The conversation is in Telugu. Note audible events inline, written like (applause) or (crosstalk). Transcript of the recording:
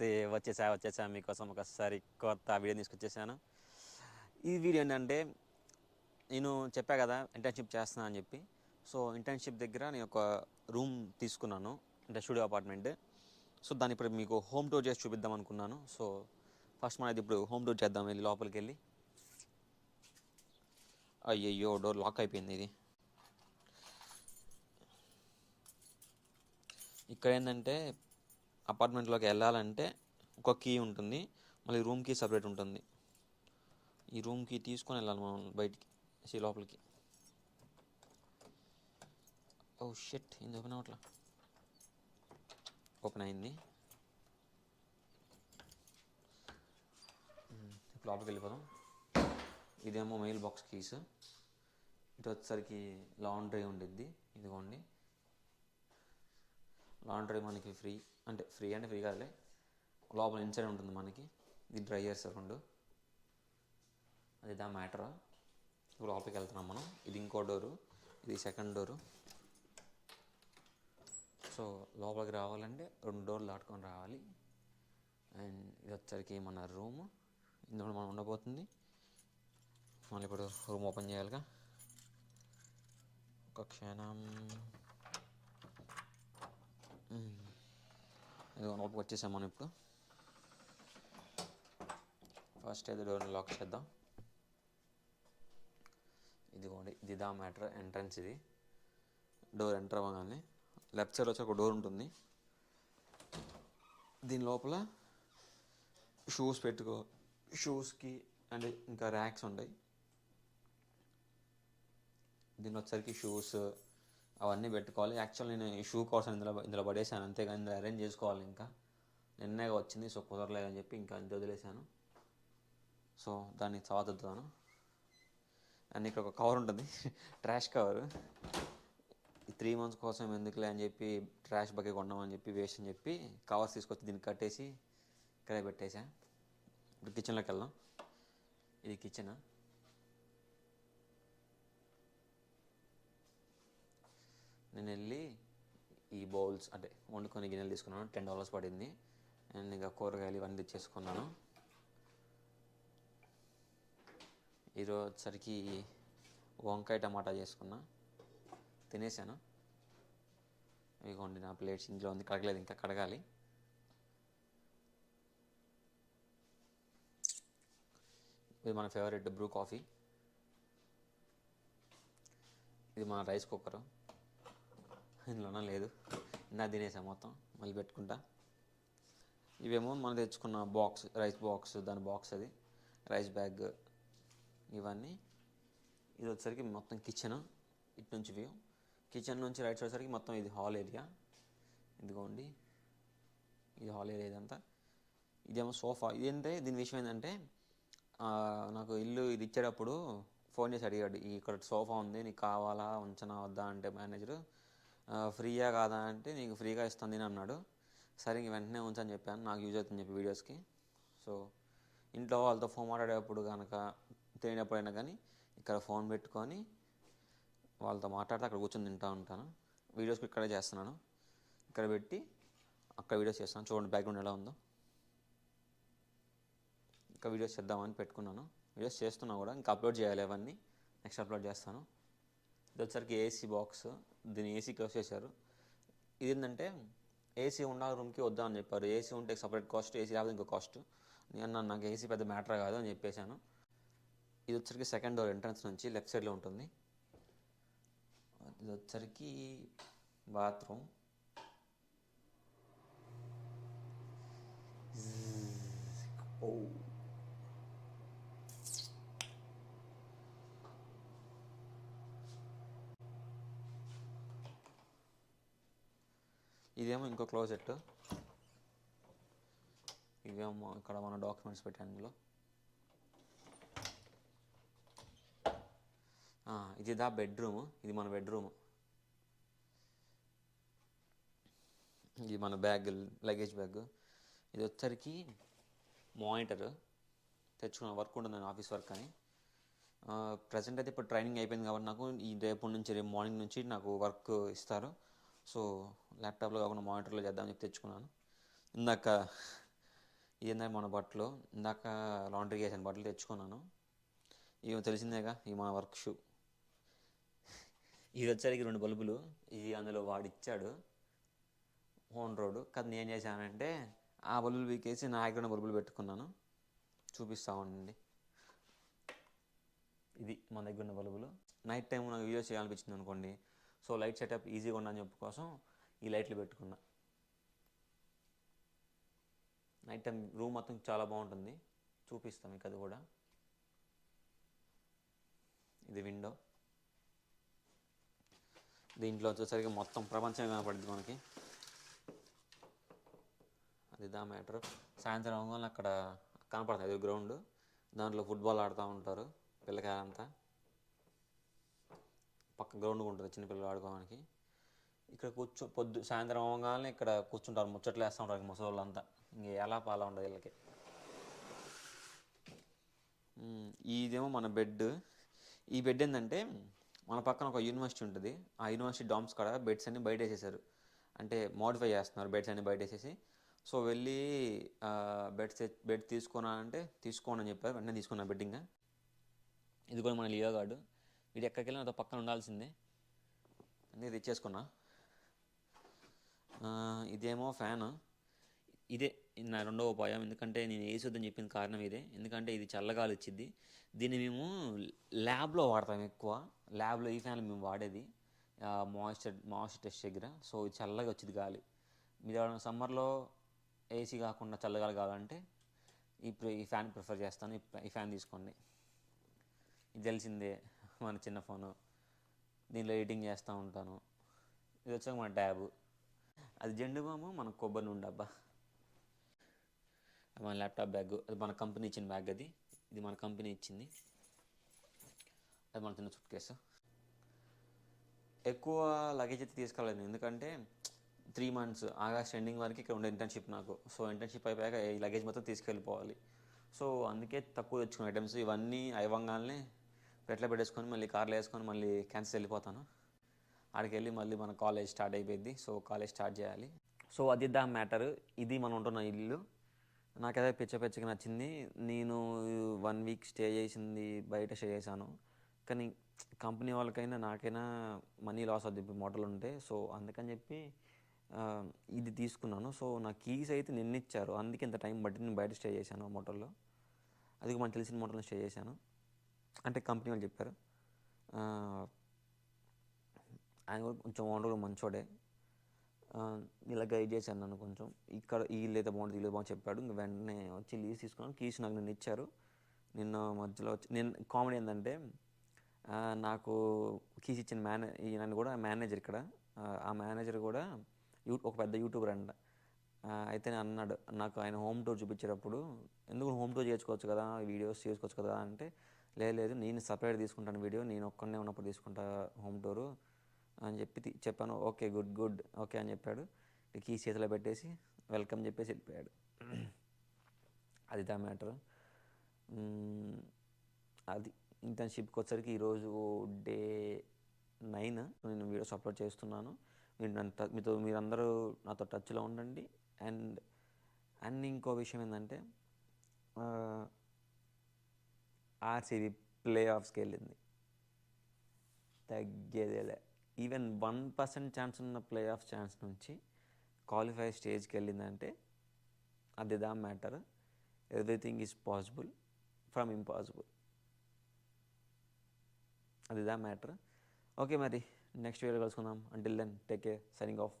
హలో నమస్తే వచ్చేసా వచ్చేసా మీకోసం ఒకసారి కొత్త వీడియో తీసుకొచ్చేసాను. ఈ వీడియో ఏంటంటే నేను చెప్పా కదా ఇంటర్న్షిప్ చేస్తున్నా అని చెప్పి. సో ఇంటర్న్షిప్ దగ్గర నేను ఒక రూమ్ తీసుకున్నాను అంటే స్టూడియో అపార్ట్మెంట్. సో దాన్ని ఇప్పుడు మీకు హోమ్ టూర్ చేసి చూపిద్దాం అనుకున్నాను. సో ఫస్ట్ మనది ఇప్పుడు హోమ్ టూర్ చేద్దాం వెళ్ళి లోపలికి వెళ్ళి. అయ్యయ్యో డోర్ లాక్ అయిపోయింది ఇది. ఇక్కడ ఏంటంటే అపార్ట్మెంట్లోకి వెళ్ళాలంటే ఒక కీ ఉంటుంది మళ్ళీ రూమ్ కీ సపరేట్ ఉంటుంది. ఈ రూమ్ కీ తీసుకొని వెళ్ళాలి మనం బయటికి సి లోపలికి. ఓ షెట్ ఇది ఓపెన్ అవట్లా ఓపెన్ అయింది. ఇప్పుడు లోపలికి వెళ్ళిపోదాం. ఇదేమో మెయిల్ బాక్స్ కీస్. ఇటు వచ్చేసరికి లాండ్రీ ఉండిద్ది ఇదిగోండి. లాండ్రీ మనకి ఫ్రీ అంటే ఫ్రీ అంటే ఫ్రీ కాదులే. లోపల ఇన్సైడ్ ఉంటుంది మనకి. ఇది డ్రైయర్స్ రెండు. అది దా మ్యాటర్. ఇప్పుడు లోపలికి వెళ్తున్నాం మనం. ఇది ఇంకో డోరు. ఇది సెకండ్ డోరు. సో లోపలికి రావాలంటే రెండు డోర్లు దాటుకొని రావాలి. అండ్ ఇది వచ్చరికి మన రూమ్. ఇందులో మనం ఉండబోతుంది. మళ్ళీ ఇప్పుడు రూమ్ ఓపెన్ చేయాలిగా. ఒక క్షణం. ఇదిగో లోపలికి వచ్చేసాం మనం ఇప్పుడు. ఫస్ట్ అయితే డోర్ని లాక్ చేద్దాం. ఇదిగోండి ఇది దా మ్యాటర్ ఎంట్రన్స్ ఇది. డోర్ ఎంటర్ అవ్వగానే లెఫ్ట్ సైడ్ వచ్చి ఒక డోర్ ఉంటుంది. దీని లోపల షూస్ పెట్టుకో షూస్కి అండ్ ఇంకా ర్యాక్స్ ఉంటాయి. దీని వచ్చరికి షూస్ అవన్నీ పెట్టుకోవాలి. యాక్చువల్ నేను ఈ షూ కోసం ఇందులో ఇందులో పడేసాను అంతేగాని ఇందులో అరేంజ్ చేసుకోవాలి ఇంకా. నిన్నగా వచ్చింది సో కుదరలేదని చెప్పి ఇంకా ఇంత వదిలేసాను సో దాన్ని చదువుతాను అండ్ ఇక్కడ ఒక కవర్ ఉంటుంది. (laughs) ట్రాష్ కవర్ ఈ త్రీ మంత్స్ కోసం ఎందుకులే అని చెప్పి ట్రాష్ బకెట్ కొన్నామని చెప్పి వేస్ట్ అని చెప్పి కవర్స్ తీసుకొచ్చి దీన్ని కట్టేసి ఇక్కడే పెట్టేసా ఇప్పుడు కిచెన్లోకి వెళ్దాం. ఇది కిచెన్ నేను వెళ్ళి ఈ బౌల్స్ అంటే వండుకొని గిన్నెలు తీసుకున్నాను. టెన్ డాలర్స్ పడింది. అండ్ ఇంకా కూరగాయలు ఇవన్నీ తెచ్చేసుకున్నాను. ఈరోజు వచ్చరికి వంకాయ టమాటా చేసుకున్నా. తినేసాను. ఇదిగోండి నా ప్లేట్స్ ఇంట్లో ఉంది. కడగలేదు ఇంకా కడగాలి. ఇది మన ఫేవరెట్ బ్రూ కాఫీ. ఇది మన రైస్ కుక్కరు. ఇందులోనే లేదు. ఇందా తినేసా మొత్తం మళ్ళీ పెట్టుకుంటా. ఇవేమో మనం తెచ్చుకున్న బాక్స్ రైస్ బాక్స్ దాని బాక్స్ అది రైస్ బ్యాగ్ ఇవన్నీ. ఇది వచ్చేసరికి మొత్తం కిచెన్ ఇటు నుంచి వ్యూ. కిచెన్ నుంచి రైట్ సైడ్ సరికి మొత్తం ఇది హాల్ ఏరియా. ఇదిగోండి. ఇది హాల్ ఏరియా ఇదంతా. ఇదేమో సోఫా. ఇదంటే దీని విషయం ఏంటంటే నాకు ఇల్లు ఇది ఇచ్చేటప్పుడు ఫోన్ చేసి అడిగాడు ఇక్కడ సోఫా ఉంది నీకు కావాలా ఉంచనా వద్దా? అంటే మేనేజరు. ఫ్రీయా కాదా అంటే నీకు ఫ్రీగా ఇస్తుంది అని అన్నాడు. సరే ఇంక వెంటనే ఉంచని చెప్పాను. నాకు యూజ్ అవుతుంది చెప్పి వీడియోస్కి. సో ఇంట్లో వాళ్ళతో ఫోన్ మాట్లాడేటప్పుడు కనుక తెలియనప్పుడైనా కానీ ఇక్కడ ఫోన్ పెట్టుకొని వాళ్ళతో మాట్లాడితే అక్కడ కూర్చొని తింటూ ఉంటాను. వీడియోస్ ఇక్కడే చేస్తున్నాను. ఇక్కడ పెట్టి అక్కడ వీడియోస్ చేస్తాను చూడండి బ్యాక్గ్రౌండ్ ఎలా ఉందో. ఇంకా వీడియోస్ చేద్దామని పెట్టుకున్నాను. వీడియోస్ చేస్తున్నా కూడా ఇంకా అప్లోడ్ చేయాలి అవన్నీ. నెక్స్ట్ అప్లోడ్ చేస్తాను. ఇది వచ్చరికి ఏసీ బాక్స్. దీన్ని ఏసీ క్లోజ్ చేశారు. ఇది ఏంటంటే ఏసీ ఉన్న రూమ్కి వద్దా అని చెప్పారు. ఏసీ ఉంటే సపరేట్ కాస్ట్ ఏసీ లేకపోతే ఇంకో కాస్ట్ నేను నాకు ఏసీ పెద్ద మ్యాటర్ కాదు అని చెప్పేశాను. ఇది వచ్చరికి సెకండ్ డోర్ ఎంట్రన్స్ నుంచి లెఫ్ట్ సైడ్లో ఉంటుంది. ఇది వచ్చరికి బాత్రూమ్ ఓ. ఇదేమో ఇంకో క్లోజెట్ ఇవేమో ఇక్కడ మన డాక్యుమెంట్స్ పెట్టాను ఇందులో ఇది దా బెడ్రూమ్ ఇది మన బెడ్రూమ్ ఇది మన బ్యాగ్ లగేజ్ బ్యాగ్ ఇది వచ్చరికి మానిటర్ తెచ్చుకున్న వర్క్ ఉంటుంది ఆఫీస్ వర్క్ అని. ప్రజెంట్ అయితే ఇప్పుడు ట్రైనింగ్ అయిపోయింది కాబట్టి నాకు ఈ రేపు నుంచి రేపు మార్నింగ్ నుంచి నాకు వర్క్ ఇస్తారు. సో ల్యాప్టాప్లో కాకుండా మానిటర్లో చేద్దామని చెప్పి తెచ్చుకున్నాను. ఇందాక ఏంటంటే మన బట్టలు ఇందాక లాండ్రీ చేసిన బట్టలు తెచ్చుకున్నాను. ఇవి తెలిసిందేగా? ఈ మన వర్క్ షూ ఇది వచ్చేసరికి రెండు బల్బులు. ఇది అందులో వాడిచ్చాడు ఓన్ హోన్ రోడ్ కానీ నేను ఏం చేశానంటే ఆ బల్బులు వీకేసి నా దగ్గర ఉన్న బల్బులు పెట్టుకున్నాను. చూపిస్తా ఉండండి. ఇది మన దగ్గర ఉన్న బల్బులు. నైట్ టైం నాకు వీడియో చేయాలనిపించింది అనుకోండి. సో లైట్ సెటప్ ఈజీగా ఉండని చెప్పు కోసం ఈ లైట్లు పెట్టుకున్నా. నైట్ టైం రూమ్ మొత్తం చాలా బాగుంటుంది. చూపిస్తాం మీకు అది కూడా. ఇది విండో దీంట్లో వచ్చేసరికి మొత్తం ప్రపంచం కనపడింది మనకి. అది దా మ్యాటర్ సాయంత్రం అక్కడ కనపడుతుంది అది గ్రౌండ్ దాంట్లో ఫుట్బాల్ ఆడుతూ ఉంటారు పిల్లకాయలంతా. పక్క గ్రౌండ్ ఉంటుంది చిన్నపిల్లలు ఆడుకోవడానికి. ఇక్కడ కూర్చో పొద్దు సాయంత్రం అవగానే ఇక్కడ కూర్చుంటారు ముచ్చట్లు వేస్తూ ఉంటారు ముసలి అంతా ఇంక ఎలా పాలా ఉండదు వీళ్ళకి. ఇదేమో మన బెడ్ ఈ బెడ్ ఏంటంటే మన పక్కన ఒక యూనివర్సిటీ ఉంటుంది. ఆ యూనివర్సిటీ డామ్స్ కాడ బెడ్స్ అన్ని బయట వేసేసారు అంటే మోడిఫై చేస్తున్నారు బెడ్స్ అన్ని బయట వేసేసి. సో వెళ్ళి బెడ్స్ బెడ్ తీసుకున్నానంటే తీసుకోండి అని చెప్పారు. వెంటనే తీసుకున్నాను బెడ్ ఇంకా. ఇది కూడా మన లియో గార్డు. వీడు ఎక్కడికి వెళ్ళినా నాతో పక్కన ఉండాల్సిందే. అన్నీ తెచ్చేసుకున్నా. ఇదేమో ఫ్యాన్. ఇదే నా రెండవ ఉపాయం. ఎందుకంటే నేను వేసొద్దని చెప్పిన కారణం ఇదే. ఎందుకంటే ఇది చల్లగాలి వచ్చింది. దీన్ని మేము ల్యాబ్లో వాడతాం ఎక్కువ. ల్యాబ్లో ఈ ఫ్యాన్ మేము వాడేది. మాయిశ్చర్ మాయిశ్చర్ టెస్ట్ దగ్గర. సో ఇది చల్లగా వచ్చింది గాలి. మీరు సమ్మర్లో ఏసీ కాకుండా చల్లగాలి కావాలంటే ఈ ఈ ఫ్యాన్ ప్రిఫర్ చేస్తాను. ఈ ఫ్యాన్ తీసుకోండి. ఇది తెలిసిందే. మన చిన్న ఫోను. దీనిలో ఎడిటింగ్ చేస్తూ ఉంటాను. ఇది వచ్చాక మన ట్యాబ్. అది జెండు బాము మన కొబ్బరి నుండి అబ్బా మన ల్యాప్టాప్ బ్యాగ్. అది మన కంపెనీ ఇచ్చిన బ్యాగ్ అది. ఇది మన కంపెనీ ఇచ్చింది. అది మన చిన్న సుట్ కేసు ఎక్కువ లగేజ్ అయితే తీసుకెళ్ళలేదు ఎందుకంటే త్రీ మంత్స్ ఆగస్ట్ ఎండింగ్ వరకు ఇక్కడ ఉండే ఇంటర్న్షిప్ నాకు. సో ఇంటర్న్షిప్ అయిపోయాక ఈ లగేజ్ మొత్తం తీసుకెళ్ళిపోవాలి. సో అందుకే తక్కువ తెచ్చుకున్న ఐటమ్స్. ఇవన్నీ అయివంగానే పెట్లో పెట్టేసుకొని మళ్ళీ కార్లో వేసుకొని మళ్ళీ క్యాన్సిల్ వెళ్ళిపోతాను. ఆడికి వెళ్ళి మళ్ళీ మన కాలేజ్ స్టార్ట్ అయిపోయింది. సో కాలేజ్ స్టార్ట్ చేయాలి. సో అది దా మ్యాటర్. ఇది మనం ఉంటున్న ఇల్లు. నాకైతే పిచ్చ పిచ్చకి నచ్చింది. నేను వన్ వీక్ స్టే చేసింది బయట స్టే చేశాను. కానీ కంపెనీ వాళ్ళకైనా నాకైనా మనీ లాస్ అవుతుంది మోటల్ ఉంటే. సో అందుకని చెప్పి ఇది తీసుకున్నాను. సో నా కీస్ అయితే నిన్న ఇచ్చారు. అందుకే ఇంత టైం బట్టి నేను బయట స్టే చేశాను ఆ మోటల్లో అది మనకు తెలిసిన మోటార్లో స్టే చేశాను. అంటే కంపెనీ వాళ్ళు చెప్పారు. ఆయన కూడా కొంచెం ఓనర్ మంచోడే. ఇలా గైడ్ చేశాను నన్ను కొంచెం. ఇక్కడ ఈ లేదా బాగుంటుంది ఈ ఇల్లు బాగుంది చెప్పాడు. ఇంకా వెంటనే వచ్చి లీజ్ తీసుకున్నాను. కీస్ నాకు నిన్న ఇచ్చారు. నిన్న మధ్యలో వచ్చి నేను కామెడీ ఏంటంటే నాకు కీస్ ఇచ్చిన మేనే నన్ను కూడా మేనేజర్ ఇక్కడ. ఆ, మేనేజర్ కూడా యూ ఒక పెద్ద యూట్యూబర్ అంట. అయితే నేను అన్నాడు నాకు ఆయన హోమ్ టూర్ చూపించేటప్పుడు ఎందుకు హోమ్ టూర్ చేసుకోవచ్చు కదా వీడియోస్ చేసుకోవచ్చు కదా అంటే లేదు లేదు నేను సపరేట్ తీసుకుంటాను వీడియో నేను ఒక్కడనే ఉన్నప్పుడు తీసుకుంటా హోమ్ టూరు అని చెప్పి చెప్పాను ఓకే గుడ్ గుడ్ ఓకే అని చెప్పాడు. కీ చేతిలో పెట్టేసి వెల్కమ్ చెప్పేసి వెళ్ళిపోయాడు. అది దా మ్యాటర్. అది ఇంటర్న్షిప్కి వచ్చరికి ఈరోజు డే నైన్ నేను వీడియోస్ అప్లోడ్ చేస్తున్నాను. మీరు నన్ను మీతో మీరందరూ నాతో టచ్లో ఉండండి. అండ్ అండ్ ఇంకో విషయం ఏంటంటే ఆర్సీబీ ప్లే ఆఫ్స్కి వెళ్ళింది. తగ్గేదేలే. ఈవెన్ వన్ పర్సెంట్ ఛాన్స్ ఉన్న ప్లే ఆఫ్ ఛాన్స్ నుంచి క్వాలిఫై స్టేజ్కి వెళ్ళిందంటే అది the matter everything is possible from impossible అది దా మ్యాటర్ ఓకే మరి నెక్స్ట్ వీడియో కలుసుకుందాం. Until then take care signing off